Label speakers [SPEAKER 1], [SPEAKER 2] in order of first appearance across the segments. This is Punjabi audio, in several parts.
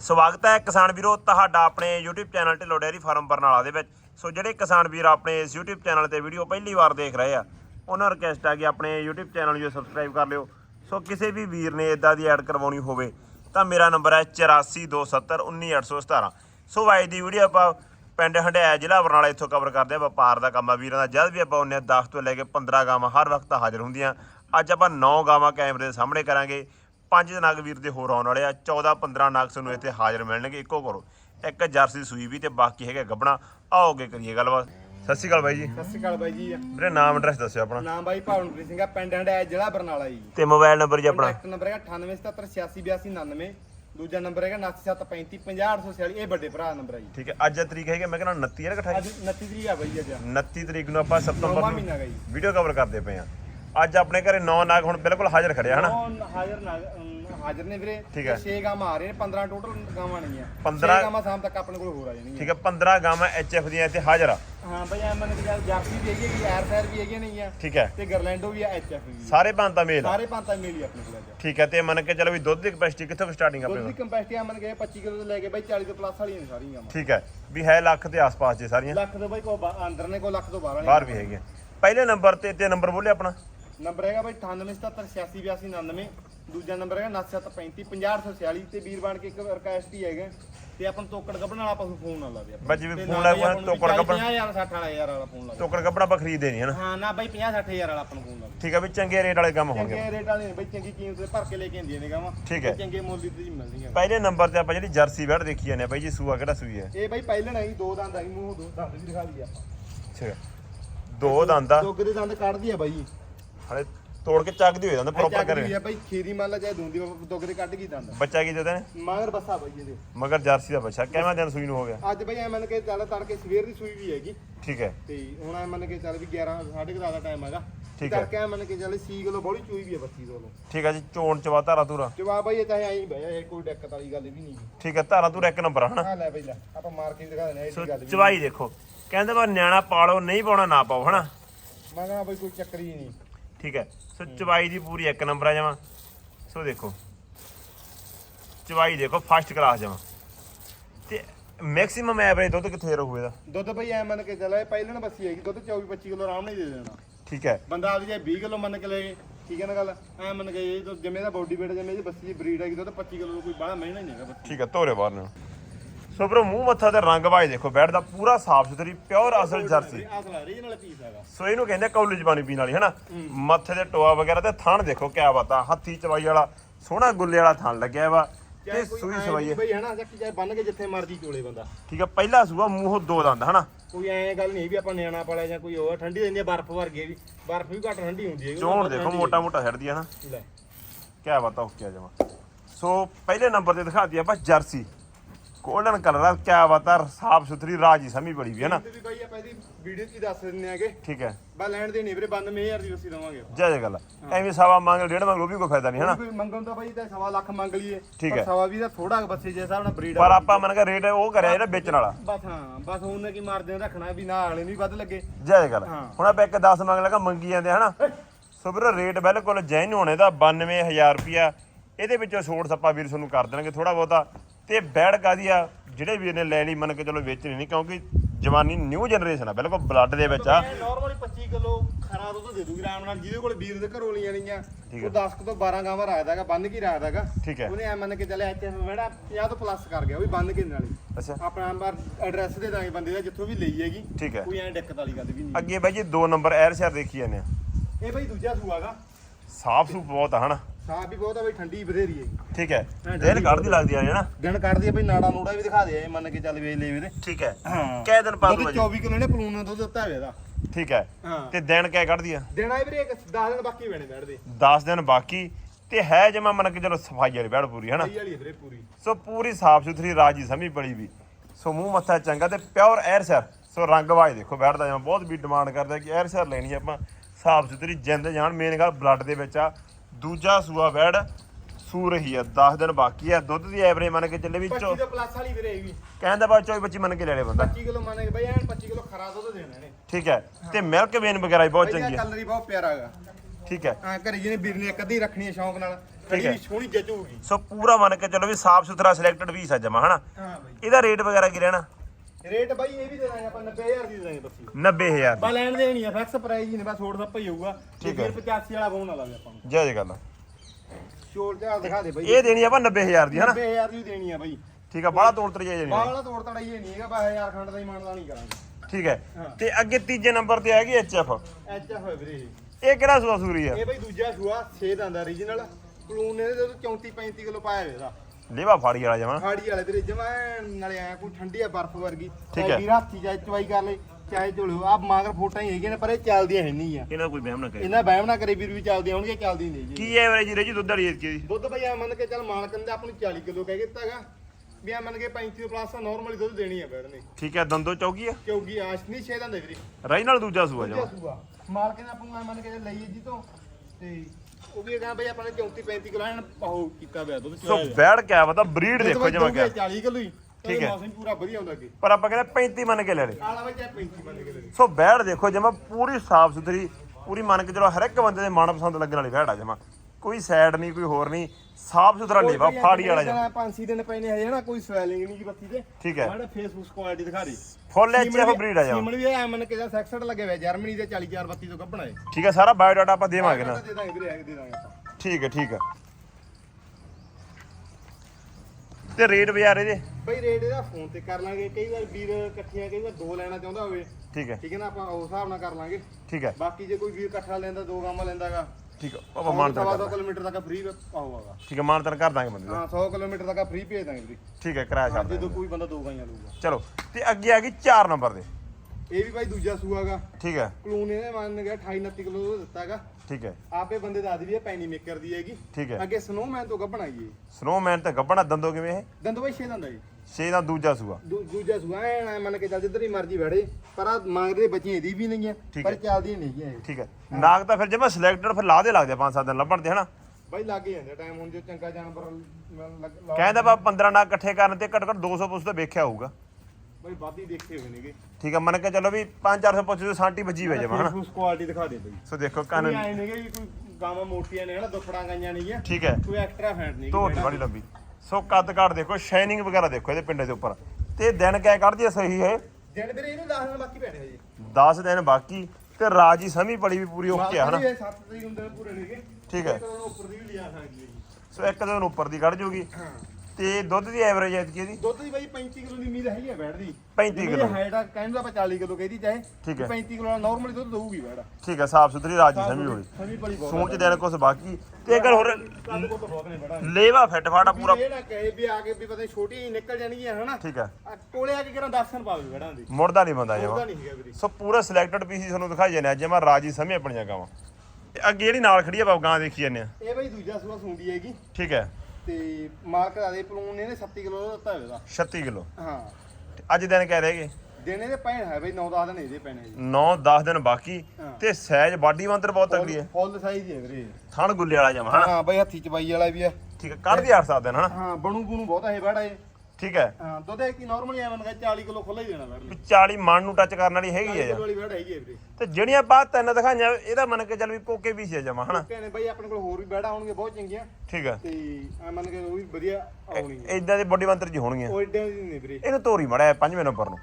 [SPEAKER 1] ਸਵਾਗਤ ਹੈ ਕਿਸਾਨ ਵੀਰੋ ਤੁਹਾਡਾ ਆਪਣੇ YouTube channel Dhillon dairy farm Barnala ਦੇ ਵਿੱਚ। ਸੋ ਜਿਹੜੇ ਕਿਸਾਨ ਵੀਰ ਆਪਣੇ ਇਸ YouTube ਚੈਨਲ ਤੇ ਵੀਡੀਓ ਪਹਿਲੀ ਵਾਰ ਦੇਖ ਰਹੇ ਆ, ਉਹਨਾਂ ਨੂੰ ਰਿਕਵੈਸਟ ਆ ਕਿ ਆਪਣੇ YouTube ਚੈਨਲ ਨੂੰ ਸਬਸਕ੍ਰਾਈਬ ਕਰ ਲਿਓ। ਸੋ ਕਿਸੇ ਵੀ ਵੀਰ ਨੇ ਇਦਾਂ ਦੀ ਐਡ ਕਰਵਾਉਣੀ ਹੋਵੇ, ਤਾਂ ਮੇਰਾ ਨੰਬਰ ਹੈ 8427191817 ਸੋ ਵਾਈ ਦੀ ਵੀਡੀਓ ਆਪਾਂ ਪਿੰਡ ਹੰਡਿਆ ਜ਼ਿਲ੍ਹਾ ਬਰਨਾਲਾ ਇੱਥੋਂ ਕਵਰ ਕਰਦੇ ਆ, ਵਪਾਰ ਦਾ ਕੰਮ ਆ। ਵੀਰਾਂ ਦਾ ਜਦ ਵੀ ਆਪਾਂ ਉਹਨੇ 10 ਤੋਂ ਲੈ ਕੇ 15 ਗਾਵਾਂ ਹਰ ਵਕਤ ਹਾਜ਼ਰ ਹੁੰਦੀਆਂ। ਅੱਜ ਆਪਾਂ 9 ਗਾਵਾਂ ਕੈਮਰੇ ਦੇ ਸਾਹਮਣੇ ਕਰਾਂਗੇ। ਪੰਜ ਨਗ ਵੀਰ ਦੇ ਹੋਰ ਆਉਣ ਵਾਲੇ ਆ। 14 15 ਨਗ ਸਾਨੂੰ ਇੱਥੇ ਹਾਜ਼ਰ ਮਿਲਣਗੇ। ਇੱਕੋ ਕਰੋ ਇੱਕ ਜਰਸੀ ਸੂਈ ਵੀ ਤੇ ਬਾਕੀ ਹੈਗੇ ਗੱਬਣਾ। ਆਓਗੇ ਕਰੀਏ ਗੱਲਬਾਤ। ਸਤਿ ਸ਼੍ਰੀ ਅਕਾਲ ਬਾਈ ਜੀ।
[SPEAKER 2] ਸਤਿ ਸ਼੍ਰੀ ਅਕਾਲ ਬਾਈ ਜੀ।
[SPEAKER 1] ਵੀਰੇ ਨਾਮ ਐਡਰੈਸ ਦੱਸਿਓ ਆਪਣਾ।
[SPEAKER 2] ਨਾਮ ਬਾਈ ਭਾਵਨਪ੍ਰੀਤ ਸਿੰਘ ਆ ਪਿੰਡ ਹੰਡਿਆ ਜ਼ਿਲ੍ਹਾ ਬਰਨਾਲਾ ਜੀ।
[SPEAKER 1] ਤੇ ਮੋਬਾਈਲ ਨੰਬਰ ਜੀ ਆਪਣਾ।
[SPEAKER 2] ਕੰਟੈਕਟ ਨੰਬਰ ਹੈਗਾ 9877868299 ਦੂਜਾ ਨੰਬਰ ਹੈਗਾ 9735500846 ਇਹ ਵੱਡੇ ਭਰਾ ਨੰਬਰ ਹੈ ਜੀ।
[SPEAKER 1] ਠੀਕ ਹੈ ਅੱਜ ਦਾ ਤਰੀਕ ਹੈਗਾ ਮੈਂ ਕਹਿੰਦਾ 29 ਹੈ ਕਿ 28
[SPEAKER 2] ਅੱਜ 29 ਤਰੀਕ ਆ ਬਾਈ ਅੱਜ।
[SPEAKER 1] 29 ਤਰੀਕ ਨੂੰ ਆਪਾਂ ਸਤੰਬਰ ਨੂੰ ਵੀਡੀਓ ਕਵਰ ਕਰਦੇ ਪਏ ਆ। ਅੱਜ ਆਪਣੇ ਘਰੇ 9 ਨਾਗ ਹੁਣ ਬਿਲਕੁਲ ਹਾਜ਼ਰ ਖੜੇ ਆ ਹਨਾ?
[SPEAKER 2] ਹਾਜ਼ਰ ਨਾ ਅਮ, ਹਾਜ਼ਰ ਨੇ ਵੀਰੇ।
[SPEAKER 1] ਠੀਕ ਹੈ।
[SPEAKER 2] 6 ਗਾਵਾਂ ਆ ਰਹੇ ਨੇ 15 ਟੋਟਲ ਗਾਵਾਂ ਨਹੀਂ ਆ
[SPEAKER 1] 15
[SPEAKER 2] ਛੇ ਗਾਵਾਂ ਸ਼ਾਮ ਤੱਕ ਆਪਣੇ ਕੋਲ ਹੋਰ ਆ ਜਾਣਗੀਆਂ।
[SPEAKER 1] ਠੀਕ ਹੈ 15 ਗਾਵਾਂ ਐਚਐਫ ਦੀਆਂ ਇੱਥੇ ਹਾਜ਼ਰ ਆ।
[SPEAKER 2] ਹਾਂ ਬਾਈ ਐ ਮੰਨ ਕੇ ਚੱਲ ਜਾਫੀ ਵੀ ਹੈਗੀ ਹੈ ਐਰ ਫਾਇਰ ਵੀ ਹੈਗੀਆਂ ਨਹੀਂ ਆ
[SPEAKER 1] ਠੀਕ ਹੈ।
[SPEAKER 2] ਤੇ ਗਰਲੈਂਡੋ ਵੀ ਆ ਐਚਐਫ ਵੀ ਆ।
[SPEAKER 1] ਸਾਰੇ ਭਾਂਤਾ ਮੇਲ ਆ।
[SPEAKER 2] ਸਾਰੇ ਪੰਤਾਂ ਮਿਲੀ ਆਪਣੇ ਕੋਲ ਅੱਜ।
[SPEAKER 1] ਠੀਕ ਹੈ ਤੇ ਮੰਨ ਕੇ ਚਲੋ ਵੀ ਦੁੱਧ ਦੀ ਕਪੈਸਿਟੀ ਕਿੱਥੋਂ ਕੁ ਸਟਾਰਟਿੰਗ
[SPEAKER 2] ਦੁੱਧ
[SPEAKER 1] ਆਪਣੇ
[SPEAKER 2] ਦੀ
[SPEAKER 1] ਕੋਲ?
[SPEAKER 2] ਕੰਪੈਸਟੀ ਆ ਮੰਨ ਕੇ 25 ਕਿਲੋ ਤੋਂ ਲੈ ਕੇ ਬਾਈ 40 ਤੋਂ ਪਲੱਸ ਵਾਲੀਆਂ ਨੇ ਸਾਰੀਆਂ ਗਾਵਾਂ।
[SPEAKER 1] ਠੀਕ ਹੈ ਵੀ ਹੈ ਲੱਖ ਦੇ ਆਸ-ਪਾਸ ਜੇ ਸਾਰੀਆਂ।
[SPEAKER 2] ਲੱਖ ਤੋਂ ਬਾਈ ਕੋ ਬਾ- ਅੰਦਰ ਨੇ ਕੋ ਲੱਖ ਤੋਂ ਬਾਹਰ
[SPEAKER 1] ਬਾਹਰ ਵੀ ਹੈਗੀਆਂ। ਪਹਿਲੇ ਨੰਬਰ ਤੇ ਤੇ ਨੰਬਰ ਬੋਲੇ ਆਪਣਾ।
[SPEAKER 2] ਨੰਬਰ ਹੈਗਾ ਬਾਈ 9877868299 ਦੂਜਾ ਨੰਬਰ ਹੈਗਾ 9735500846 ਤੇ ਵੀਰ ਬਣ ਕੇ ਇੱਕ ਰਿਕਵੈਸਟ ਹੀ ਹੈਗਾ। ਤੇ ਆਪਾਂ ਨੂੰ ਤੋਕੜ ਕੱਢਣ ਵਾਲਾ ਪਸ਼ੂ ਫੋਨ ਨਾ ਲਾਵੇ
[SPEAKER 1] ਬਸ ਜਿਵੇਂ
[SPEAKER 2] ਤੇ
[SPEAKER 1] ਫੋਨ ਲਾਇਆ
[SPEAKER 2] ਬਾਈ ਆਪਾਂ ਨੂੰ
[SPEAKER 1] ਤੋਕੜ ਕੱਢਣ
[SPEAKER 2] 50000 60 ਵਾਲਾ ਫੋਨ ਲਾਵੇ।
[SPEAKER 1] ਟੋਕਰ ਕੱਪੜਾ ਆਪਾਂ ਖਰੀਦਦੇ ਨਹੀਂ ਹਨਾ?
[SPEAKER 2] ਹਾਂ ਨਾ ਬਾਈ 50 60000 ਵਾਲਾ ਆਪਾਂ ਨੂੰ ਫੋਨ ਲਾਵੇ।
[SPEAKER 1] ਠੀਕ ਹੈ ਵੀ ਚੰਗੇ ਰੇਟ ਵਾਲੇ ਕੰਮ ਹੋਣਗੇ।
[SPEAKER 2] ਚੰਗੇ ਰੇਟ ਵਾਲੇ ਨੇ ਬਾਈ ਚੰਗੀ ਕੀਮਤ ਤੇ ਭਰ ਕੇ ਲੈ ਕੇ ਆਉਂਦੀਆਂ ਨੇ ਗਾਵਾਂ।
[SPEAKER 1] ਠੀਕ ਹੈ।
[SPEAKER 2] ਤੇ ਚੰਗੇ ਮੁੱਲ ਦੀ ਚੀਜ਼ ਮਿਲਦੀਆਂ
[SPEAKER 1] ਪਹਿਲੇ ਨੰਬਰ ਤੇ ਆਪਾਂ ਜਿਹੜੀ ਜਰਸੀ ਵੈੜ ਦੇਖੀ ਜਾਂਦੇ ਆ ਬਾਈ ਜੀ ਸੂਆ ਕਿਹੜਾ ਸੂਈ ਹੈ?
[SPEAKER 2] ਇਹ ਬਾਈ ਪਹਿਲਣ ਆਈ ਦੋ ਦੰਦ ਆਈ ਮੂੰਹ ਦੋ ਦੰਦ ਵੀ ਦਿਖਾ ਦਈਏ ਆਪਾਂ।
[SPEAKER 1] ਠੀਕ ਹੈ। ਦੋ ਦੰਦਾ
[SPEAKER 2] ਦੁੱਗ ਦੇ ਦੰਦ ਕੱਢਦੀ ਆ ਬਾਈ।
[SPEAKER 1] ਹਲੇ ਤੋੜ ਕੇ ਚੱਕਦੀ ਹੋਈ ਜਾਂਦਾ ਪ੍ਰੋਪਰ ਕਰੇ
[SPEAKER 2] ਆ ਬਾਈ ਖੀਰੀ ਮੰਨ ਲਾ ਚਾਹੇ ਦੁੰਦੀ ਦੁੱਗ ਦੇ ਕੱਢ ਗਈ ਦੰਦ।
[SPEAKER 1] ਬੱਚਾ ਕੀ ਦਿੰਦੇ ਨੇ?
[SPEAKER 2] ਮਗਰ ਬੱਸਾ ਬਾਈ ਇਹਦੇ।
[SPEAKER 1] ਮਗਰ ਜਰਸੀ ਦਾ ਬੱਚਾ ਕਿਵੇਂ ਦਿਨ ਸੂਈ ਨੂੰ ਹੋ ਗਿਆ?
[SPEAKER 2] ਅੱਜ ਬਈ ਐ ਮੰਨ ਕੇ ਚੱਲ ਤੜਕੇ ਸਵੇਰ ਦੀ ਸੂਈ ਵੀ ਹੈਗੀ।
[SPEAKER 1] ਠੀਕ ਹੈ।
[SPEAKER 2] ਤੇ ਹੁਣ ਐ ਮੰਨ ਕੇ ਚੱਲ ਵੀ 11 10:30 ਦਾ ਟਾਈਮ ਹੈਗਾ।
[SPEAKER 1] ਠੀਕ ਹੈ।
[SPEAKER 2] ਤੜਕੇ ਮੰਨ ਕੇ ਚੱਲ 6 ਕਿਲੋ ਬੋਲੀ ਚੂਈ ਵੀ ਹੈ ਬੱਚੀ ਕੋਲੋਂ
[SPEAKER 1] ਠੀਕ ਹੈ ਜੀ ਚੋਣ ਚਵਾ ਧਾਰਾ ਧੂਰਾ।
[SPEAKER 2] ਜਵਾਬ ਬਈ ਇਹ ਚਾਹੇ ਐਂ ਬਈ ਇਹ ਕੋਈ ਦਿੱਕਤ ਵਾਲੀ ਗੱਲ ਵੀ ਨਹੀਂ
[SPEAKER 1] ਠੀਕ ਹੈ ਧਾਰਾ ਧੂਰਾ ਇੱਕ ਨੰਬਰ ਹਨਾ?
[SPEAKER 2] ਆ ਲੈ ਬਈ ਲੈ ਆਪਾਂ ਮਾਰ ਕੇ ਦਿਖਾ ਦਿੰਦੇ ਇਹ ਗੱਲ ਵੀ।
[SPEAKER 1] ਚਵਾਈ ਦੇਖੋ। ਕਹਿੰਦੇ ਬਾ ਨਿਆਣਾ ਪਾਲੋ ਨਹੀਂ ਪਾਉਣਾ ਨਾ ਪਾਓ ਹਨਾ?
[SPEAKER 2] ਮੈਂ ਕਹਿੰਦਾ ਬਈ ਕੋਈ ਚੱਕਰ ਹੀ ਨਹੀਂ।
[SPEAKER 1] ਠੀਕ ਹੈ। ਸੋ ਚਵਾਈ ਦੀ ਪੂਰੀ ਇੱਕ ਨੰਬਰ ਆ ਜਾਵਾਂ ਸੋ ਦੇਖੋ। ਚਵਾਈ ਦੇਖੋ ਫਸਟ ਕਲਾਸ ਜਾਵਾਂ ਤੇ ਮੈਕਸਿਮਮ ਐਵਰੇਜ ਦੁੱਧ ਕਿੱਥੇ ਰਹੂ ਇਹਦਾ?
[SPEAKER 2] ਦੁੱਧ ਬਈ ਐ ਮੰਨ ਕੇ ਚੱਲ ਇਹ ਪਹਿਲਾਂ ਬੱਸੀ ਹੈਗੀ ਦੁੱਧ 24 25 ਕਿਲੋ ਆਰਾਮ ਨਾਲ ਦੇ ਦੇਣਾ।
[SPEAKER 1] ਠੀਕ ਹੈ।
[SPEAKER 2] ਬੰਦਾ ਆਪਦੀ ਜੇ 20 ਕਿਲੋ ਮੰਨ ਕੇ ਲਏ ਠੀਕ ਹੈ ਨਾ ਗੱਲ? ਐ ਮੰਨ ਕੇ ਇਹ ਜਿਵੇਂ ਦਾ ਬੋਡੀ weight ਜਿਵੇਂ ਦੀ ਬੱਸੀ ਦੀ ਬਰੀਡ ਹੈਗੀ ਦੁੱਧ 25 ਕਿਲੋ ਕੋਈ ਬਾਹਲਾ ਮਹਿੰਗਾ ਨਹੀਂ ਹੈਗਾ
[SPEAKER 1] ਠੀਕ ਹੈ ਧੋਰੇ ਬਾਹਰ ਨੂੰ। ਸੋ ਬਰੋ ਮੂੰਹ ਮੱਥਾ ਤੇ ਰੰਗ ਵਾਜ ਦੇਖੋ ਬੈਠ ਦਾ ਪੂਰਾ ਸਾਫ਼ ਸੁਥਰੀ ਪਿਓਰ ਅਸਲ ਜਰਸੀ।
[SPEAKER 2] ਅਸਲ ਰੀਜਨਲ ਪੀਸ ਹੈਗਾ
[SPEAKER 1] ਸੋ ਇਹਨੂੰ ਕਹਿੰਦੇ ਕਾਲਜ ਪਾਣੀ ਪੀਣ ਵਾਲੀ ਹਨਾ? ਮੱਥੇ ਤੇ ਟੋਆ ਵਗੈਰਾ ਤੇ ਥਣ ਦੇਖੋ ਕਿਆ ਬਾਤਾਂ ਹੱਥੀ ਚਵਾਈ ਵਾਲਾ ਸੋਹਣਾ ਗੁੱਲੇ ਵਾਲਾ ਥਣ ਲੱਗਿਆ ਵਾ ਤੇ ਸੂਈ ਸਵਾਈ ਹੈ।
[SPEAKER 2] ਬਈ ਹਨਾ ਚੱਕੀ ਚਾਹੇ ਬੰਨ ਕੇ ਜਿੱਥੇ ਮਰਜ਼ੀ ਚੋਲੇ ਬੰਦਾ।
[SPEAKER 1] ਠੀਕ ਹੈ ਪਹਿਲਾ ਸੂਆ ਮੂੰਹੋਂ ਦੋ ਦੰਦ ਹਨਾ?
[SPEAKER 2] ਕੋਈ ਐਂ ਗੱਲ ਨਹੀਂ ਵੀ ਆਪਾਂ ਨਿਆਣਾ ਪਾਲਿਆ ਜਾਂ ਕੋਈ ਹੋਰ ਠੰਡੀ ਆ ਬਰਫ਼ ਵਰਗੇ ਵੀ। ਬਰਫ਼ ਵੀ ਘੱਟ ਠੰਡੀ ਹੁੰਦੀ ਹੈ
[SPEAKER 1] ਚੋਣ ਦੇਖੋ ਮੋਟਾ ਮੋਟਾ ਛੱਡਦੀ ਹੈ ਹਨਾ?
[SPEAKER 2] ਲੈ।
[SPEAKER 1] ਕਿਆ ਬਾਤਾਂ ਓਕੇ ਆ ਜਾਵਾ ਸੋ ਪਹਿਲੇ ਨੰਬਰ ਤੇ ਦਿਖਾਤੀ ਆਪਾਂ ਜਰਸੀ। ਗੋਲਡਨ ਕਲਰ ਕਿਆ ਬਾਤਾਂ ਸਾਫ਼ ਸੁਥਰੀ ਰਾਜੀ ਸਮੀ ਬੜੀ ਵੀ ਹੈ ਨਾ।
[SPEAKER 2] ਤੇ ਵੀ ਬਾਈ ਆਪਾਂ ਇਹਦੀ ਵੀਡੀਓ 'ਚ ਹੀ ਦੱਸ ਦਿੰਦੇ ਆਗੇ
[SPEAKER 1] ਠੀਕ ਹੈ।
[SPEAKER 2] ਬਾ ਲੈਣ ਦੇ ਨਹੀਂ ਵੀਰੇ 92000 ਦੀ ਅਸੀਂ ਦਵਾਂਗੇ।
[SPEAKER 1] ਜੈ ਜੈ ਗੱਲ। ਐਵੇਂ ਸਵਾ ਮੰਗ ਡੇਢ ਮੰਗ ਉਹ ਵੀ ਕੋਈ ਫਾਇਦਾ ਨਹੀਂ ਹਨਾ
[SPEAKER 2] ਕੋਈ ਮੰਗਣ ਤਾਂ ਬਾਈ ਤਾਂ ਸਵਾ ਲੱਖ ਮੰਗ ਲਈਏ।
[SPEAKER 1] ਠੀਕ ਹੈ।
[SPEAKER 2] ਸਵਾ ਵੀ ਦਾ ਥੋੜਾ ਬੱਚੇ ਜੇ ਹਿਸਾਬ ਨਾਲ ਬਰੀਡ
[SPEAKER 1] ਪਰ ਆਪਾਂ ਮਨ ਕੇ ਰੇਟ ਉਹ ਕਰਿਆ ਜਿਹੜਾ ਵੇਚਣ ਵਾਲਾ।
[SPEAKER 2] ਬਸ ਹਾਂ ਬਸ ਉਹਨੇ ਕੀ ਮਾਰਦੇ ਰੱਖਣਾ ਵੀ ਨਾ ਵਾਲੇ ਨੂੰ ਵੀ ਵੱਧ ਲੱਗੇ।
[SPEAKER 1] ਜੈ ਜੈ ਗੱਲ
[SPEAKER 2] ਹਾਂ।
[SPEAKER 1] ਹੁਣ ਆਪਾਂ ਇੱਕ 10 ਮੰਗ ਲਗਾ ਮੰਗੀ ਜਾਂਦੇ ਹਨਾ ਸੋ ਵੀਰੋ ਰੇਟ ਬਿਲਕੁਲ ਜੈਨ ਹੋਣੇ ਦਾ 92000 ਰੁਪਿਆ ਇਹਦੇ ਵਿੱਚੋਂ ਛੋੜ ਸੱਪਾ ਵੀਰ ਤੁਹਾਨੂੰ ਕਰ ਦੇਣਗੇ ਥੋੜਾ ਬਹੁਤਾ। ਤੇ ਬੈੜ ਕਾਦੀ ਆ? ਜਿਹੜੇ ਵੀਰ ਨੇ ਲੈ ਲਈ ਮੰਨ ਕੇ ਚਲੋ ਵੇਚਣੀ ਨਹੀਂ ਕਿਉਂਕਿ ਜਵਾਨੀ ਨਿਊ ਜਨਰੇਸ਼ਨ ਆ ਬਿਲਕੁਲ ਬਲੱਡ ਦੇ ਵਿੱਚ ਆ।
[SPEAKER 2] ਨਾਰਮਲੀ 25 ਕਿਲੋ ਖਰਾ ਦੁੱਧ ਦੇ ਦੂਗੀ ਆਰਾਮ ਨਾਲ ਜਿਹਦੇ ਕੋਲ ਵੀਰ ਦੇ ਘਰੋਂ ਲੀਆਂ ਨਹੀਂਆਂ ਉਹ 10 ਕੁ ਤੋਂ 12 ਗਾਵਾਂ ਰੱਖਦਾਗਾ ਬੰਨ ਕੇ ਰੱਖਦਾਗਾ।
[SPEAKER 1] ਠੀਕ ਹੈ।
[SPEAKER 2] ਉਹਨੇ ਐ ਮੰਨ ਕੇ ਚੱਲਿਆ ਇੱਥੇ ਬੜਾ 50 ਤੋਂ ਪਲੱਸ ਕਰ ਗਿਆ ਉਹ ਵੀ ਬੰਨ ਕੇ ਨਾਲ ਹੀ।
[SPEAKER 1] ਅੱਛਾ।
[SPEAKER 2] ਆਪਣਾ ਨੰਬਰ ਐਡਰੈਸ ਦੇ ਦਾਂਗੇ ਬੰਦੇ ਦਾ ਜਿੱਥੋਂ ਵੀ ਲਈ ਹੈਗੀ।
[SPEAKER 1] ਠੀਕ ਹੈ।
[SPEAKER 2] ਕੋਈ ਐਂ ਦਿੱਕਤ ਵਾਲੀ ਗੱਲ ਵੀ ਨਹੀਂ
[SPEAKER 1] ਅੱਗੇ ਬਾਈ ਜੀ ਦੋ ਨੰਬਰ ਐਰ ਸ਼ਹਿਰ ਦੇਖੀ ਜਾਂਦੇ ਆ।
[SPEAKER 2] ਇਹ ਬਈ ਦੂਜਾ ਸੂਆਗਾ
[SPEAKER 1] ਸਾਫ਼ ਸੂਪ ਬਹੁਤ ਆ ਹਨਾ?
[SPEAKER 2] ਸਾਹ ਵੀ ਬਹੁਤ ਆ ਬਈ ਠੰਡੀ ਬਥੇਰੀ ਹੈਗੀ
[SPEAKER 1] ਠੀਕ ਹੈ।
[SPEAKER 2] ਹਾਂ,
[SPEAKER 1] ਦਿਨ ਕੱਢਦੀ ਲੱਗਦੀ ਆ ਹਨਾ?
[SPEAKER 2] ਦਿਨ ਕੱਢਦੀ ਆ ਬਈ ਨਾੜਾ ਨੂੜਾ ਵੀ ਦਿਖਾ ਦੇ ਇਹ ਮੰਨ ਕੇ ਚੱਲ ਵੇਚ ਲੈ ਵੀਰੇ।
[SPEAKER 1] ਠੀਕ ਹੈ।
[SPEAKER 2] ਹਾਂ।
[SPEAKER 1] ਕੈ ਦਿਨ ਪਾ
[SPEAKER 2] ਦੁੱਧ
[SPEAKER 1] ਦੂਗਾ ਜੀ?
[SPEAKER 2] 24 ਕਿਲੋ ਨੇ ਪਲੂਨ ਨਾਲ ਦੁੱਧ ਦਿੱਤਾ ਹੋਇਆ ਇਹਦਾ।
[SPEAKER 1] ਠੀਕ ਹੈ।
[SPEAKER 2] ਹਾਂ।
[SPEAKER 1] ਤੇ ਦਿਨ ਕੈ ਕੱਢਦੀ ਆ?
[SPEAKER 2] ਦੇਣਾ ਇਹ ਵੀਰੇ ਇੱਕ 10 ਦਿਨ ਬਾਕੀ ਬਣੇ ਬੈਠਦੇ।
[SPEAKER 1] 10 ਦਿਨ ਬਾਕੀ। ਤੇ ਹੈ ਜਮਾ ਮੰਨ ਕੇ ਚਲੋ ਸਫ਼ਾਈ ਵਾਲੀ ਬੈੜ ਪੂਰੀ ਹਨਾ?
[SPEAKER 2] ਸਹੀ ਵਾਲੀ ਹੈ ਵੀਰੇ ਪੂਰੀ।
[SPEAKER 1] ਸੋ ਪੂਰੀ ਸਾਫ਼ ਸੁਥਰੀ ਰਾਜੀ ਸਮੀ ਬੜੀ ਵੀ। ਸੋ ਮੂੰਹ ਮੱਥਾ ਚੰਗਾ ਤੇ ਪਿਓਰ ਐਰ ਸਰ ਸੋ ਰੰਗ ਵਾਜ ਦੇਖੋ ਬੈਠਦਾ ਜਮਾ ਬਹੁਤ ਵੀ ਡਿਮਾਂਡ ਕਰਦਾ ਕਿ ਐਰ ਸਰ ਲੈਣੀ ਆਪਾਂ। ਸਾਫ਼ ਸੁਥਰੀ ਜਿੰਦ ਜਾਨ ਮੇਨ ਗੱਲ ਬਲੱਡ ਦੇ ਵਿੱਚ ਆ। ਦੂਜਾ ਸੂਆ ਬੈੜ ਸੂ ਰਹੀ ਆ 10 ਦਿਨ ਬਾਕੀ ਆ। ਦੁੱਧ ਦੀ ਐਵਰੇਜ ਮੰਨ ਕੇ ਚੱਲੇ ਵੀ
[SPEAKER 2] 25
[SPEAKER 1] ਚੋ
[SPEAKER 2] ਤੋਂ ਪਲੱਸ ਵਾਲੀ ਵੀਰੇ ਇਹ ਵੀ।
[SPEAKER 1] ਕਹਿੰਦਾ ਬਾ 24 25 ਮੰਨ ਕੇ ਲੈ ਲੈ ਬੰਦਾ।
[SPEAKER 2] 25 ਕਿਲੋ ਮੰਨ ਕੇ ਬਈ ਐਨ 25 ਕਿਲੋ ਖਰਾ ਦੁੱਧ ਦੇਣਾ ਇਹਨੇ।
[SPEAKER 1] ਠੀਕ ਹੈ ਤੇ ਮਿਲਕ ਵੇਨ ਵਗੈਰਾ ਵੀ ਬਹੁਤ ਚੰਗੀ ਹੈ
[SPEAKER 2] ਕਲਰ ਹੀ ਬਹੁਤ ਪਿਆਰਾ ਹੈਗਾ।
[SPEAKER 1] ਠੀਕ ਹੈ।
[SPEAKER 2] ਆ ਘਰੇ ਜਿਹਨੇ ਵੀਰ ਨੇ ਇੱਕ ਅੱਧੀ ਰੱਖਣੀ ਹੈ ਸ਼ੌਂਕ ਨਾਲ
[SPEAKER 1] ਹੈ।
[SPEAKER 2] ਵੀ ਸੋਹਣੀ ਜਚੂਗੀ
[SPEAKER 1] ਸੋ ਪੂਰਾ ਮੰਨ ਕੇ ਚੱਲੋ ਵੀ ਸਾਫ਼ ਸੁਥਰਾ ਸਿਲੈਕਟਡ ਪੀਸ ਆ ਜਮਾ ਹਨਾ?
[SPEAKER 2] ਹਾਂ ਬਾਈ।
[SPEAKER 1] ਇਹਦਾ ਰੇਟ ਵਗੈਰਾ ਕੀ ਰਹਿਣਾ?
[SPEAKER 2] ਰੇਟ ਬਾਈ ਇਹ ਵੀ ਦੇ ਦਾਂਗੇ ਆਪਾਂ 90000 ਦੀ ਦੇ ਦਾਂਗੇ ਬੱਸੀ
[SPEAKER 1] 90000
[SPEAKER 2] ਬਾ ਲੈਣ ਦੇਣੀ ਆ ਫਿਕਸ ਪ੍ਰਾਈਸ ਹੀ ਨੇ ਬਸ ਛੋੜ ਸੱਪ ਹੀ ਹੋਊਗਾ।
[SPEAKER 1] ਠੀਕ ਹੈ।
[SPEAKER 2] ਫਿਰ 85 ਵਾਲਾ ਫੋਨ ਨਾ ਲਾਵੇ ਆਪਾਂ ਨੂੰ।
[SPEAKER 1] ਜੈ ਜੈ ਗੱਲ।
[SPEAKER 2] ਛੋੜ ਜਾ ਦਿਖਾ ਦੇ ਬਾਈ।
[SPEAKER 1] ਇਹ ਦੇਣੀ ਆਪਾਂ 90000 ਦੀ ਹਨਾ?
[SPEAKER 2] 90000 ਦੀ ਦੇਣੀ ਆ ਬਾਈ।
[SPEAKER 1] ਠੀਕ ਆ ਬੜਾ ਤੋੜ ਤਰ ਜਾਈ ਜਾਣੀ।
[SPEAKER 2] ਬਾਹਲਾ ਤੋੜ ਤੜਾਈ ਨਹੀਂ ਹੈਗਾ ਬਾ 1000 ਖੰਡ ਦਾ ਹੀ ਮਾਨਦਾ ਨਹੀਂ ਕਰਾਂਗੇ।
[SPEAKER 1] ਠੀਕ ਹੈ। ਤੇ ਅੱਗੇ ਤੀਜੇ ਨੰਬਰ ਤੇ ਹੈਗੀ ਐਚਐਫ
[SPEAKER 2] ਐਚ ਹੋਏ ਵੀਰੇ।
[SPEAKER 1] ਇਹ ਕਿਹੜਾ ਸੂਆ ਸੂਰੀ ਆ?
[SPEAKER 2] ਇਹ ਬਾਈ ਦੂਜਾ ਸੂਆ 6 ਦਾ ਆਂਦਾ ਰੀਜਨਲ ਪਲੂਨ ਨੇ ਇਹਦੇ 34 35 ਕਿਲੋ ਪਾਇਆ ਇਹਦਾ।
[SPEAKER 1] ਲੇਵਾ ਫਾੜੀ ਵਾਲਾ ਜਮਾ।
[SPEAKER 2] ਖਾੜੀ ਵਾਲੇ ਵੀਰੇ ਜਮਾ ਨਾਲੇ ਆਇਆ ਕੋਈ ਠੰਡੀ ਆ ਬਰਫ਼ ਵਰਗੀ।
[SPEAKER 1] ਠੀਕ ਹੈ।
[SPEAKER 2] ਵੀਰ ਹੱਥੀ ਚਾਹੇ ਚਵਾਈ ਕਰ ਲੈ ਚਾਹੇ ਝੋਲਿਓ ਆ ਮਾਗਰ ਫੋਟਾਂ ਹੀ ਹੈਗੀਆਂ ਨੇ ਪਰ ਇਹ ਚੱਲਦੀਆਂ ਹੈ ਨਹੀਂ ਆ।
[SPEAKER 1] ਇਹਨਾਂ ਦਾ ਕੋਈ ਵਹਿਮ ਨਾ ਕਰੇ।
[SPEAKER 2] ਇਹਨਾਂ ਬਹਿਮ ਨਾ ਕਰੇ ਵੀਰ ਵੀ ਚੱਲਦੀਆਂ ਹੋਣਗੀਆਂ ਚੱਲਦੀ ਨਹੀਂ ਜੀ।
[SPEAKER 1] ਕੀ ਐਵਰੇਜ ਰਹੀ ਜੀ ਦੁੱਧ ਵਾਲੀ ਇਸਕੀ ਦੀ
[SPEAKER 2] ਦੁੱਧ ਆ ਮੰਨ ਕੇ ਚੱਲ ਮਾਲਕ ਨੇ ਆਪਾਂ ਨੂੰ 40 ਕਿਲੋ ਕਹਿ ਦਿੱਤਾ ਹੈਗਾ ਵੀ ਆ ਮੰਨ ਕੇ 35 ਪਲੱਸ ਨਾਰਮਲੀ ਦੁੱਧ ਦੇਣੀ ਆ ਬੈਠਨੇ
[SPEAKER 1] ਠੀਕ ਹੈ ਦੰਦੋ ਚੌਕੀ ਆ?
[SPEAKER 2] ਕਿਉਂਕਿ ਆਸ਼ ਨਹੀਂ ਛੇ ਦੰਦੇ ਵੀਰੇ।
[SPEAKER 1] ਰਾਈ ਨਾਲ ਦੂਜਾ ਸੂਆ
[SPEAKER 2] ਦੂਜਾ
[SPEAKER 1] ਜਮਾ।
[SPEAKER 2] ਸੂਆ। ਮਾਲਕ ਨੇ ਆਪਾਂ ਨੂੰ ਐਂ ਮੰਨ ਕੇ ਲਈਏ ਜੀ ਤੋਂ। ਤੇ ਉਹ ਵੀ ਕਹਿੰਦਾ ਬਈ ਆਪਾਂ ਨੇ 34 35 ਕਿਲੋ ਐਨ ਪਾਉ ਕੀਤਾ ਹੋਇਆ ਦੁੱਧ
[SPEAKER 1] ਸੋ
[SPEAKER 2] ਚੋਇਆ
[SPEAKER 1] ਬੈੜ ਕਿਆ ਪਤਾ ਬਰੀਡ ਦੇਖੋ ਜਮਾ ਕਿਆ
[SPEAKER 2] 40 ਕਿਲੋ ਹੀ
[SPEAKER 1] ਠੀਕ
[SPEAKER 2] ਠੀਕ
[SPEAKER 1] ਹੈ।
[SPEAKER 2] ਹੈ ਮੌਸਮ ਪੂਰਾ ਵਧੀਆ ਹੁੰਦਾ ਅੱਗੇ।
[SPEAKER 1] ਪਰ ਆਪਾਂ ਕਹਿੰਦੇ 35 ਮੰਨ ਕੇ ਲੈ ਲੈ
[SPEAKER 2] ਆਲਾ ਵਿੱਚ 35 ਮੰਨ ਕੇ ਲੈ ਲਈ।
[SPEAKER 1] ਸੋ ਬੈੜ ਦੇਖੋ ਜਮਾ ਪੂਰੀ ਸਾਫ਼ ਸੁਥਰੀ ਪੂਰੀ ਮੰਨ ਕੇ ਚਲੋ ਹਰ ਇੱਕ ਬੰਦੇ ਦੇ ਮਨਪਸੰਦ ਲੱਗਣ ਵਾਲੀ ਬੈੜ ਆ ਜਮਾ। ਕੋਈ ਸੈਡ ਨਹੀਂ ਕੋਈ ਹੋਰ ਨਹੀਂ ਸਾਫ਼ ਸੁਥਰਾ ਲੇਵਾ ਫਾੜੀ ਵਾਲਾ
[SPEAKER 2] ਜਣਾ ਪੰਜ ਛੇ ਦਿਨ ਪਏ ਨੇ ਹਜੇ ਨਾ ਕੋਈ ਸਵੈਲਿੰਗ ਨਹੀਂ ਕੀ ਬੱਤੀ ਤੇ।
[SPEAKER 1] ਠੀਕ ਹੈ।
[SPEAKER 2] ਮਾੜਾ ਫੇਸਬੁੱਕ ਕੁਆਲਿਟੀ ਦਿਖਾ ਦੇ।
[SPEAKER 1] ਫੁੱਲ ਐਚਐਫ ਬਰੀਡ ਆ ਜਮਾ
[SPEAKER 2] ਸੀਮਨ ਵੀ ਐ ਮੰਨ ਕੇ ਜਾਂ ਸੈਕਸਟ ਲੱਗੇ ਹੋਇਆ ਜਰਮਨੀ ਦੇ 40000 ਬੱਤੀ ਤੋਂ ਕੱਢਣਾ ਹੈ
[SPEAKER 1] ਠੀਕ ਹੈ ਸਾਰਾ ਬਾਇਓਡਾਟਾ ਆਪਾਂ ਦੇਵਾਂਗੇ ਨਾ।
[SPEAKER 2] ਦੇ ਦਾਂਗੇ ਵੀਰੇ ਦੇ ਦਾਂਗੇ। ਆਪਾਂ
[SPEAKER 1] ਠੀਕ ਹੈ ਠੀਕ ਹੈ। ਤੇ ਰੇਟ ਬਾਜ਼ਾਰ ਇਹਦੇ
[SPEAKER 2] ਬਈ ਰੇਟ ਇਹਦਾ ਫੋਨ ਤੇ ਕਰ ਲਾਂਗੇ। ਕਈ ਵਾਰ ਵੀਰ ਇਕੱਠੀਆਂ ਕਈ ਵਾਰ ਦੋ ਲੈਣਾ ਚਾਹੁੰਦਾ ਹੋਵੇ।
[SPEAKER 1] ਠੀਕ ਹੈ।
[SPEAKER 2] ਠੀਕ ਹੈ ਨਾ ਆਪਾਂ ਉਸ ਹਿਸਾਬ ਨਾਲ ਕਰ ਲਾਂਗੇ।
[SPEAKER 1] ਠੀਕ ਹੈ।
[SPEAKER 2] ਬਾਕੀ ਜੇ ਕੋਈ ਵੀਰ ਇਕੱਠਾ ਲੈਂਦਾ ਦੋ ਗਾਵਾਂ ਲੈਂਦਾਗਾ।
[SPEAKER 1] ਠੀਕ ਹੈ ਆਪਾਂ ਮਾਨਤਰ
[SPEAKER 2] ਸਵਾ
[SPEAKER 1] ਕਰ
[SPEAKER 2] ਸੌ
[SPEAKER 1] ਦਾਂਗੇ
[SPEAKER 2] ਕਿਲੋਮੀਟਰ ਤੱਕ ਫ੍ਰੀ ਪਾਊਗਾ
[SPEAKER 1] ਠੀਕ ਹੈ ਮਾਨਤਰ ਕਰ ਦਾਂਗੇ ਬੰਦੇ ਦਾ।
[SPEAKER 2] ਹਾਂ 100 ਕਿਲੋਮੀਟਰ ਤੱਕ ਫ੍ਰੀ ਭੇਜ ਦਾਂਗੇ ਵੀਰੇ।
[SPEAKER 1] ਠੀਕ ਹੈ ਕਿਰਾਇਆ ਛੱਡ
[SPEAKER 2] ਜਦੋਂ
[SPEAKER 1] ਦਾਂਗੇ।
[SPEAKER 2] ਕੋਈ ਬੰਦਾ ਦੋ ਗਾਈਆਂ ਲਊਗਾ।
[SPEAKER 1] ਚਲੋ ਤੇ ਅੱਗੇ ਆ ਗਈ 4 ਨੰਬਰ ਦੇ।
[SPEAKER 2] ਇਹ ਵੀ ਭਾਈ ਦੂਜਾ ਸੂਆਗਾ
[SPEAKER 1] ਠੀਕ ਹੈ
[SPEAKER 2] ਕਲੂਨ ਇਹਨੇ ਮੰਨ ਗਿਆ 28 29 ਕਿਲੋ ਦਾ ਦਿੱਤਾਗਾ
[SPEAKER 1] ਠੀਕ ਹੈ
[SPEAKER 2] ਆਪੇ ਬੰਦੇ ਦੱਸ ਵੀ ਇਹ ਪੈਣੀ ਮੇਕਰ ਦੀ ਹੈਗੀ।
[SPEAKER 1] ਠੀਕ ਹੈ
[SPEAKER 2] ਅੱਗੇ ਸਨੋਮੈਨ ਤੋਂ ਗੱਭਣ
[SPEAKER 1] ਸਨੋਮੈਨ ਤੇ ਗੱਬਣਾ ਦੰਦੋ ਕਿਵੇਂ ਇਹ?
[SPEAKER 2] ਦੰਦ ਬਾਈ ਛੇ ਦੰਦ ਆ ਜੀ।
[SPEAKER 1] 6 ਦਾ ਦੂਜਾ ਸੂਆ।
[SPEAKER 2] ਦੂ- ਦੂਜਾ ਸੂਆ ਐ ਮੰਨ ਕੇ ਚੱਲ ਜਿੱਧਰ ਹੀ ਮਰਜ਼ੀ ਵੜੇ ਪਰ ਆ ਮੰਗਦੇ ਬੱਚੇ ਇਹਦੀ ਵੀ ਨਹੀਂ ਆ
[SPEAKER 1] ਠੀਕ
[SPEAKER 2] ਪਰ
[SPEAKER 1] ਹੈ।
[SPEAKER 2] ਚੱਲਦੀ ਨਹੀਂ ਹੈ
[SPEAKER 1] ਠੀਕ ਹੈ। ਨਾਗ ਤਾਂ ਫਿਰ ਜੇ ਮੈਂ ਸਿਲੈਕਟਡ ਫਿਰ ਲਾ ਦੇ ਲੱਗਦੇ 5-7 ਦਿਨ ਲੱਭਣ ਤੇ ਹਨਾ?
[SPEAKER 2] ਬਾਈ ਲੱਗ ਜਾਂਦੇ ਟਾਈਮ ਹੁਣ ਜੋ ਚੰਗਾ ਜਾਨਵਰ ਲ- ਲੱਗ- ਲਾ-
[SPEAKER 1] ਕਹਿੰਦਾ ਬਾ 15 ਨਾਗ ਇਕੱਠੇ ਕਰਨ ਤੇ ਘੱਟ ਘੱਟ 200 ਪੁੱਛ ਤਾਂ ਵੇਖਿਆ ਹੋਊਗਾ।
[SPEAKER 2] ਬਾਈ ਵਾਧੀ ਦੇਖੇ ਹੋਏ ਨੇਗੇ।
[SPEAKER 1] ਠੀਕ ਹੈ ਮੰਨ ਕੇ ਚੱਲੋ ਵੀ 5-400 ਪੁੱਛ ਤੇ ਸਾਂਟੀ ਵੱਜੀ ਵੇ ਜਮਾ ਹਨਾ?
[SPEAKER 2] ਉਸ ਕੁਆਲਿਟੀ ਦਿਖਾ ਦੇ ਬਾਈ।
[SPEAKER 1] ਸੋ ਦੇਖੋ
[SPEAKER 2] ਕੋਈ
[SPEAKER 1] ਕੰਨ
[SPEAKER 2] ਆਏ ਨੇਗੇ ਵੀ ਕੋਈ ਗਾਵਾਂ ਮੋਟੀਆਂ ਨੇ ਹਨਾ ਦੁੱਫੜਾਂ ਗਾਈਆਂ ਨਹੀਂ ਆ
[SPEAKER 1] ਠੀਕ ਹੈ।
[SPEAKER 2] ਕੋਈ ਐਕਸਟਰਾ ਫੈਂਟ ਨਹੀਂ
[SPEAKER 1] ਧੋਰ ਦੀ ਬੜੀ ਲੰਬੀ। ਸੋ ਕੱਦ ਕਾਠ ਦੇਖੋ ਸ਼ਾਈਨਿੰਗ ਵਗੈਰਾ ਦੇਖੋ ਇਹਦੇ ਪਿੰਡੇ ਦੇ ਉੱਪਰ। ਤੇ ਦਿਨ ਕਿਆ ਕੱਢਦੀ ਹੈ ਸਹੀ ਹੈ
[SPEAKER 2] ਜਨ ਵੀਰੇ ਇਹਨੂੰ 10 ਦਿਨ ਬਾਕੀ ਪੈਣੇ ਹਜੇ
[SPEAKER 1] 10 ਦਿਨ ਬਾਕੀ ਤੇ ਰਾਜੀ ਸਮੀ ਬੜੀ ਵੀ ਪੂਰੀ ਓਕੇ ਆ ਹਨਾ?
[SPEAKER 2] 7 ਤਰੀਕ ਨੇ ਪੂਰੇ ਨੇਗੇ।
[SPEAKER 1] ਠੀਕ ਹੈ।
[SPEAKER 2] ਦਿਨ ਉੱਪਰ ਦੀ ਵੀ ਲਿਆ ਸਕਦੀ ਹੈ ਜੀ।
[SPEAKER 1] ਸੋ ਇੱਕ ਦਿਨ ਉੱਪਰ ਦੀ ਕੱਢ ਜੂਗੀ। ਤੇ ਦੁੱਧ ਦੀ ਐਵਰੇਜ ਹੈ ਇਹਦੀ?
[SPEAKER 2] ਦੁੱਧ ਦੀ ਬਾਈ 35 ਕਿਲੋ ਦੀ ਉਮੀਦ ਹੈਗੀ ਆ ਬੈੜ ਦੀ।
[SPEAKER 1] 35 ਕਿਲੋ।
[SPEAKER 2] ਹਾਈਟ ਆ ਕਹਿੰਦਾ ਆਪਾਂ 40 ਕਿਲੋ ਕਹਿੰਦੀ ਚਾਹੇ।
[SPEAKER 1] ਠੀਕ ਹੈ।
[SPEAKER 2] 35 ਕਿਲੋ ਨਾਰਮਲੀ ਦੁੱਧ ਦਊਗੀ ਬੈੜ
[SPEAKER 1] ਠੀਕ ਹੈ ਸਾਫ਼ ਸੁਥਰੀ ਰਾਜੀ ਸਮੀ ਹੋਈ। ਸੂਣ ਚ ਦੇਣ ਕੁਛ ਬਾਕੀ। ਤੇ ਅਗਰ ਹੋਰ ਲੇਵਾ ਫਿੱਟ ਫਾਟਾ ਪੂਰਾ।
[SPEAKER 2] ਇਹ ਨਾ ਕਹੇ ਵੀ ਆ ਕੇ ਵੀ ਪਤਾ ਛੋਟੀ ਨਿਕਲ ਜਾਣਗੀਆਂ ਹਨਾ?
[SPEAKER 1] ਠੀਕ ਹੈ।
[SPEAKER 2] ਆ ਕੋਲੇ ਆ ਕੇ ਕਿਹੜਾ ਦਰਸ਼ਨ ਪਾਵੇ ਬੈੜਾਂ ਦੀ।
[SPEAKER 1] ਮੁੜਦਾ ਨਹੀਂ ਬੰਦਾ ਜਮਾ। ਸੋ ਪੂਰਾ ਸਿਲੈਕਟਡ ਪੀਸ ਤੁਹਾਨੂੰ ਦਿਖਾਈ ਜਾਂਦੇ ਅੱਜ ਮੈਂ ਰਾਜੀ ਸਮੀ ਆਪਣੀਆਂ ਗਾਵਾਂ। ਅੱਗੇ ਜਿਹੜੀ ਨਾਲ ਖੜੀ ਆ ਬਾਬੂ ਗਾਂ ਦੇਖੀ ਜਾਂਦੇ ਆ।
[SPEAKER 2] ਇਹ ਬਾਈ ਦੂਜਾ ਸੂਆ ਸੁੰਡੀ ਹੈਗੀ।
[SPEAKER 1] ਠੀਕ ਹੈ।
[SPEAKER 2] ਤੇ ਮਾਲਕ ਦਾ ਦੇ ਪਲੂਨ ਇਹਨੇ 37 ਕਿਲੋ ਦਾ ਦਿੱਤਾ ਹੋਇਆ
[SPEAKER 1] 36 ਕਿਲੋ?
[SPEAKER 2] ਹਾਂ।
[SPEAKER 1] ਅੱਜ ਦਿਨ ਕਹਿ ਰਹੇ ਗਏ
[SPEAKER 2] ਦਿਨ ਇਹਦੇ ਪੈਣ ਹੈ ਬਈ 9-10 ਦਿਨ ਇਹਦੇ ਪੈਣੇ ਜੀ।
[SPEAKER 1] 9-10 ਦਿਨ ਬਾਕੀ।
[SPEAKER 2] ਹਾਂ।
[SPEAKER 1] ਤੇ ਸਹਿਜ ਬਾਡੀ ਮੰਤਰ ਬਹੁਤ ਤਗੜੀ ਹੈ।
[SPEAKER 2] ਫੁੱਲ ਸਾਈਜ਼ ਹੈ ਵੀਰੇ
[SPEAKER 1] ਥਣ ਗੁੱਲੇ ਵਾਲਾ ਜਮਾ
[SPEAKER 2] ਹਾਂ ਬਈ ਹੱਥੀ ਚਬਾਈ ਵਾਲਾ ਵੀ ਹੈ।
[SPEAKER 1] ਠੀਕ ਹੈ ਕੱਢਦੀ 8-7 ਦਿਨ ਹਨਾ?
[SPEAKER 2] ਹਾਂ ਬਣੂ ਬਣੂ ਬਹੁਤ ਹੈ ਬੜਾ ਇਹ।
[SPEAKER 1] ਠੀਕ ਹੈ।
[SPEAKER 2] ਹਾਂ ਦੁੱਧ ਇਹ ਕੀ ਨਾਰਮਲੀ ਐਵੇਂ ਨਾ 40 ਕਿਲੋ ਖੁੱਲਾ ਹੀ ਦੇਣਾ ਵੀਰੇ
[SPEAKER 1] 40 ਮਣ ਨੂੰ ਟੱਚ ਕਰਨ ਵਾਲੀ ਹੈਗੀ
[SPEAKER 2] 40
[SPEAKER 1] ਹੈ
[SPEAKER 2] ਕਿਲੋ
[SPEAKER 1] ਜਾਂ
[SPEAKER 2] ਵਾਲੀ ਬੜਾ ਹੈਗੀ ਹੈ ਵੀਰੇ।
[SPEAKER 1] ਤੇ ਜਿਹੜੀਆਂ ਬਾਅਦ ਤਿੰਨ ਦਿਖਾਈਆਂ ਇਹਦਾ ਮੰਨ ਕੇ ਚੱਲ ਵੀ ਕੋਕੇ ਵੀ ਸੀ ਜਮਾ ਹਨਾ?
[SPEAKER 2] ਕਹਿੰਦੇ ਬਈ ਆਪਣੇ ਕੋਲ ਹੋਰ ਵੀ ਬੈੜਾ ਆਉਣਗੇ ਬਹੁਤ ਚੰਗੀਆਂ।
[SPEAKER 1] ਠੀਕ ਹੈ।
[SPEAKER 2] ਤੇ ਮੰਨ ਕੇ ਉਹ ਵੀ ਵਧੀਆ ਆਉਣੀ ਹੈ
[SPEAKER 1] ਇਦਾਂ ਦੇ ਬੋਡੀ ਮੰਤਰ ਜੀ ਹੋਣਗੀਆਂ।
[SPEAKER 2] ਉਹ ਏਡੇ ਦੀ ਨੇ ਵੀਰੇ।
[SPEAKER 1] ਇਹਨੂੰ ਤੋਰੀ ਮੜਿਆ ਪੰਜਵੇਂ ਨੰਬਰ ਨੂੰ।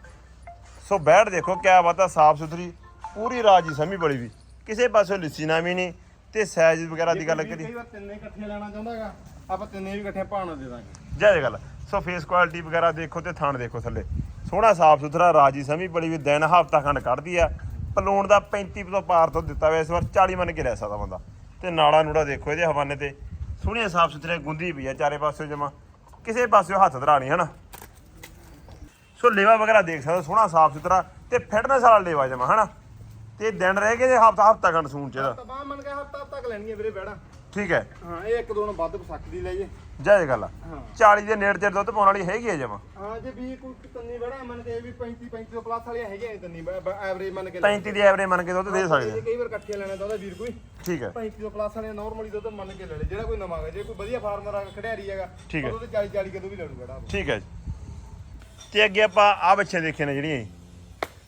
[SPEAKER 1] ਸੋ ਬੈਠ ਦੇਖੋ ਕਿਆ ਬਾਤ ਆ ਸਾਫ਼ ਸੁਥਰੀ ਪੂਰੀ ਰਾਜੀ ਸਮੀ ਬੜੀ ਵੀ। ਕਿਸੇ ਪਾਸੇ ਲਿੱਸੀ ਨਾ ਵੀ ਨਹੀਂ ਤੇ ਸਾਈਜ਼ ਵਗੈਰਾ ਦੀ ਗੱਲ
[SPEAKER 2] ਕਰੀ
[SPEAKER 1] ਕਰੀ
[SPEAKER 2] ਕਈ ਵਾਰ ਤਿੰਨੇ ਇਕੱਠੇ ਲੈਣਾ ਚਾਹੁੰਦਾਗਾ ਆਪਾਂ ਤਿੰਨੇ ਵੀ ਇਕੱਠੇ ਭਾਣਾ ਦੇ ਦਾਂਗੇ।
[SPEAKER 1] ਜੈ ਗੱਲ। ਸੋ ਫੇਸ ਕੁਆਲਿਟੀ ਵਗੈਰਾ ਦੇਖੋ ਤੇ ਥਣ ਦੇਖੋ ਥੱਲੇ। ਸੋਹਣਾ ਸਾਫ਼ ਸੁਥਰਾ ਰਾਜੀ ਸਮੀ ਬੜੀ ਵੀ ਦਿਨ ਹਫਤਾ ਖੰਡ ਕੱਢਦੀ ਆ। ਪਲੂਣ ਦਾ 35 ਤੋਂ ਪਾਰ ਤੋਂ ਦਿੱਤਾ ਹੋਇਆ ਇਸ ਵਾਰ 40 ਮੰਨ ਕੇ ਲੈ ਸਕਦਾ ਬੰਦਾ। ਤੇ ਨਾੜਾ ਨੂੜਾ ਦੇਖੋ ਇਹਦੇ ਹਵਾਨੇ ਤੇ। ਸੋਹਣੀਆਂ ਸਾਫ਼ ਸੁਥਰੀਆਂ ਗੁੰਦੀ ਪਈ ਆ ਚਾਰੇ ਪਾਸੇ ਜਮਾ। ਕਿਸੇ ਪਾਸਿਓਂ ਹੱਥ ਧਰਾਣੀ ਹਨਾ? ਸੋ ਲੇਵਾ ਵਗੈਰਾ ਦੇਖ ਸਕਦੇ ਸੋਹਣਾ ਸਾਫ਼ ਸੁਥਰਾ ਤੇ ਫਿਟਨੈਸ ਵਾਲਾ ਲੇਵਾ ਜਮਾ ਹਨਾ? ਤੇ ਦਿਨ ਰਹਿ ਗਏ ਜੇ ਹਫਤਾ ਹਫਤਾ ਖੰਡ ਸੂਣ ਚ। ਇਹਦਾ
[SPEAKER 2] ਮੰਨ ਕੇ ਹੱਥ ਤੱਕ ਲੈਣੀ ਹੈ ਵੀਰੇ ਬੈੜਾ।
[SPEAKER 1] ਠੀਕ ਹੈ।
[SPEAKER 2] ਹਾਂ ਇਹ ਇੱਕ ਦੋ ਨੂੰ ਵੱਧ ਸਕਦੀ ਲੈ ਜੇ।
[SPEAKER 1] ਜੈ ਜੈ ਗੱਲ ਆ।
[SPEAKER 2] ਹਾਂ।
[SPEAKER 1] 40 ਦੇ ਨੇੜੇ ਤੇ ਦੁੱਧ ਪਾਉਣ ਵਾਲੀ ਹੈਗੀ ਹੈ ਜਮਾ।
[SPEAKER 2] ਹਾਂ ਜੇ ਵੀ ਕੋਈ ਤੰਨੀ ਬੜਾ ਮੰਨ ਕੇ ਵੀ 35 35 ਤੋਂ ਪਲੱਸ ਵਾਲੀਆਂ ਹੈਗੀਆਂ ਨੇ ਤੰਨੀ ਐਵਰੇਜ ਮੰਨ ਕੇ
[SPEAKER 1] 35 ਦੀ ਐਵਰੇਜ ਮੰਨ ਕੇ ਦੁੱਧ ਦੇ ਸਕਦੇ
[SPEAKER 2] ਜੇ ਕਈ ਵਾਰ ਇਕੱਠੇ ਲੈਣਾ ਚਾਹੁੰਦਾ ਵੀਰ ਕੋਈ।
[SPEAKER 1] ਠੀਕ ਹੈ
[SPEAKER 2] 35 ਤੋਂ ਪਲੱਸ ਵਾਲੀਆਂ ਨਾਰਮਲੀ ਦੁੱਧ ਮੰਨ ਕੇ ਲੈ ਲੈ ਜਿਹੜਾ ਕੋਈ ਨਵਾਂ ਜੇ ਕੋਈ ਵਧੀਆ ਫਾਰਮਰ ਆ ਖੜਿਆਰੀ ਹੈਗਾ
[SPEAKER 1] ਠੀਕ ਹੈ।
[SPEAKER 2] ਉਹਦੇ 40 40 ਕਿਲੋ ਵੀ ਲੈ ਲੂ ਬੜਾ
[SPEAKER 1] ਠੀਕ ਹੈ ਜੀ। ਤੇ ਅੱਗੇ ਆਪਾਂ ਆ ਬੱਚੇ ਦੇਖੇ ਨੇ ਜਿਹੜੀਆਂ ਜੀ।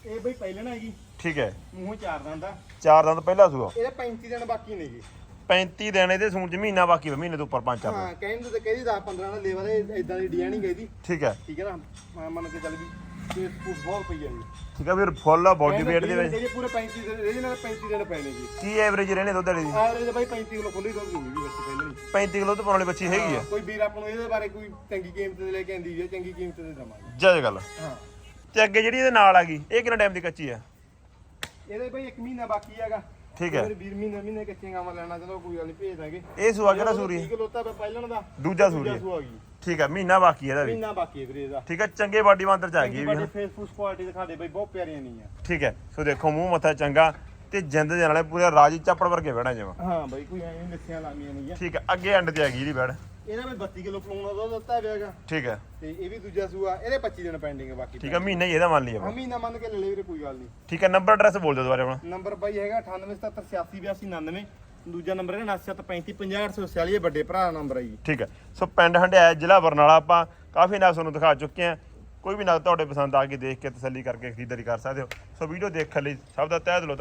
[SPEAKER 2] ਇਹ ਬਈ ਪਹਿਲਾਂ ਨਾ ਹੈਗੀ।
[SPEAKER 1] ਠੀਕ ਹੈ
[SPEAKER 2] ਮੂੰਹੋਂ ਚਾਰ ਦੰਦ ਆ।
[SPEAKER 1] ਚਾਰ ਦੰਦ ਪਹਿਲਾ ਸੂਆ।
[SPEAKER 2] ਇਹਦੇ 35 ਦਿਨ ਬਾਕੀ
[SPEAKER 1] 35 ਦਿਨ ਇਹਦੇ ਸੂਣ ਚ ਮਹੀਨਾ ਬਾਕੀ ਵਾ ਮਹੀਨੇ ਤੋਂ ਉੱਪਰ ਪੰਜ ਚੱਲ
[SPEAKER 2] ਹਾਂ ਕਹਿੰਦੇ ਤੇ ਕਹੀ 10 15 ਦਾ ਲੇਵਲ ਇਦਾਂ ਦੀ ਡਿਜ਼ਾਈਨਿੰਗ ਹੈ ਇਹਦੀ
[SPEAKER 1] ਠੀਕ ਹੈ।
[SPEAKER 2] ਠੀਕ ਹੈ ਨਾ ਮੈਂ ਮੰਨ ਕੇ ਚੱਲ ਵੀ ਤੇ ਸਪੂਸ ਬਹੁਤ ਪਈ ਜੀ।
[SPEAKER 1] ਠੀਕ ਹੈ ਵੀਰ ਫੁੱਲ ਬੋਡੀ weight ਦੇ ਵਿੱਚ।
[SPEAKER 2] ਇਹਦੇ ਪੂਰੇ 35 ਦਿਨ ਇਹਦੇ ਨਾਲ 35 ਦਿਨ ਪੈਣੇ ਜੀ।
[SPEAKER 1] ਕੀ ਐਵਰੇਜ ਰਹਿਣੇ ਦੁੱਧ ਵਾਲੀ ਦੀ?
[SPEAKER 2] ਐਵਰੇਜ ਬਾਈ 35 ਕਿਲੋ ਖੁੱਲੀ ਦੁੱਧ ਦੂਗੀ ਵੀ ਬੱਚੀ ਪਹਿਲਾਂ ਹੀ।
[SPEAKER 1] 35 ਕਿਲੋ ਤੋਂ ਪਾਉਣ ਵਾਲੀ ਬੱਚੀ ਹੈਗੀ ਆ।
[SPEAKER 2] ਕੋਈ ਵੀਰ ਆਪਾਂ ਨੂੰ ਇਹਦੇ ਬਾਰੇ ਕੋਈ ਚੰਗੀ ਕੀਮਤ ਤੇ ਲੈ ਕੇ ਆਂਦੀ ਹੈ ਚੰਗੀ ਕੀਮਤ ਤੇ ਦਵਾਂਗੇ।
[SPEAKER 1] ਜੱਜ ਗੱਲ।
[SPEAKER 2] ਹਾਂ।
[SPEAKER 1] ਤੇ ਅੱਗੇ ਜਿਹੜੀ ਇਹਦੇ ਨਾਲ ਆ ਗਈ ਇਹ ਕਿੰਨਾ ਟਾਈਮ ਦੀ ਕੱਚੀ ਆ?
[SPEAKER 2] ਇਹਦੇ ਬਾਈ 1 ਮਹੀਨਾ ਬਾਕੀ ਹੈਗਾ।
[SPEAKER 1] ਠੀਕ ਹੈ।
[SPEAKER 2] ਵੀਰ ਮਹੀਨੇ ਮਹੀਨੇ ਕੱਚੀਆਂ ਗਾਵਾਂ ਲੈਣਾ ਚਲੋ ਕੋਈ ਗੱਲ ਨਹੀਂ ਭੇਜ ਦਾਂਗੇ।
[SPEAKER 1] ਇਹ ਸੂਆ ਕਿਹੜਾ ਸੂਰੀ?
[SPEAKER 2] ਠੀਕ ਲੋਤਾ ਪਿਆ ਪਹਿਲਣ ਦਾ
[SPEAKER 1] ਦੂਜਾ ਸੂਰੀ ਹੈ।
[SPEAKER 2] ਸੂ ਆ। ਗਈ
[SPEAKER 1] ਠੀਕ ਹੈ ਮਹੀਨਾ ਬਾਕੀ ਇਹਦਾ ਵੀ।
[SPEAKER 2] ਮਹੀਨਾ ਬਾਕੀ ਹੈ ਵੀਰੇ ਇਹਦਾ।
[SPEAKER 1] ਠੀਕ ਹੈ ਚੰਗੇ ਬਾਡੀ ਬਾਂਦਰ ਚ ਆ ਗਈ ਵੀ
[SPEAKER 2] ਬੜੇ ਫੇਸਬੁੱਕ ਕੁਆਲਿਟੀ ਦਿਖਾ ਦੇ ਬਾਈ ਬਹੁਤ ਪਿਆਰੀਆਂ ਨਹੀਂ ਆ
[SPEAKER 1] ਠੀਕ ਹੈ ਸੋ ਦੇਖੋ ਮੂੰਹ ਮੱਥਾ ਚੰਗਾ ਤੇ ਜਿੰਦ ਦੇ ਨਾਲੇ ਪੂਰੇ ਰਾਜੀ ਚੱਪੜ ਵਰਗੇ ਬਹਿਣਾ ਜਿਵੇਂ।
[SPEAKER 2] ਹਾਂ ਬਾਈ ਕੋਈ ਐਵੇਂ ਮਿੱਠੀਆਂ ਲਾਮੀਆਂ ਨਹੀਂ ਆ।
[SPEAKER 1] ਠੀਕ ਹੈ ਅੱਗੇ ਐਂਡ ਤੇ ਆ ਗਈ ਜਿਹੜੀ ਬੈੜ
[SPEAKER 2] ਇਹਦਾ ਵੀ 32 ਕਿਲੋ ਫਲੋਣਾ ਦੁੱਧ ਦਿੱਤਾ ਪਿਆਗਾ
[SPEAKER 1] ਠੀਕ ਹੈ।
[SPEAKER 2] ਤੇ ਇਹ ਵੀ ਦੂਜਾ ਸੂਆ ਇਹਦੇ 25 ਦਿਨ ਪੈਂਡਿੰਗ ਹੈ ਬਾਕੀ
[SPEAKER 1] ਠੀਕ ਹੈ ਮਹੀਨਾ ਹੀ ਇਹਦਾ ਮੰਨ ਲਈਏ
[SPEAKER 2] ਹਾਂ
[SPEAKER 1] ਆਪਾਂ
[SPEAKER 2] ਮਹੀਨਾ ਮੰਨ ਕੇ ਲੈ ਲੈ ਵੀਰੇ ਕੋਈ ਗੱਲ ਨਹੀਂ।
[SPEAKER 1] ਠੀਕ ਹੈ ਨੰਬਰ ਐਡਰੈਸ ਬੋਲ ਦਿਓ ਦੁਬਾਰਾ ਆਪਣਾ।
[SPEAKER 2] ਨੰਬਰ ਬਾਈ ਹੈਗਾ 9877889999 ਦੂਜਾ ਨੰਬਰ ਹੈਗਾ 9735 ਇਹ ਵੱਡੇ ਭਰਾ ਦਾ ਨੰਬਰ ਹੈ ਜੀ।
[SPEAKER 1] ਠੀਕ ਹੈ ਸੋ ਪਿੰਡ ਹੰਡਿਆ ਜ਼ਿਲ੍ਹਾ ਬਰਨਾਲਾ ਆਪਾਂ ਕਾਫੀ ਨਾਗ ਤੁਹਾਨੂੰ ਦਿਖਾ ਚੁੱਕੇ ਹਾਂ। ਕੋਈ ਵੀ ਨਾਗ ਤੁਹਾਡੇ ਪਸੰਦ ਆ ਕੇ ਦੇਖ ਕੇ ਤਸੱਲੀ ਕਰਕੇ ਖਰੀਦਦਾਰੀ ਕਰ ਸਕਦੇ ਹੋ। ਸੋ ਵੀਡੀਓ ਦੇਖਣ ਲਈ ਸਭ ਦਾ ਤਹਿ ਦਿਲੋਂ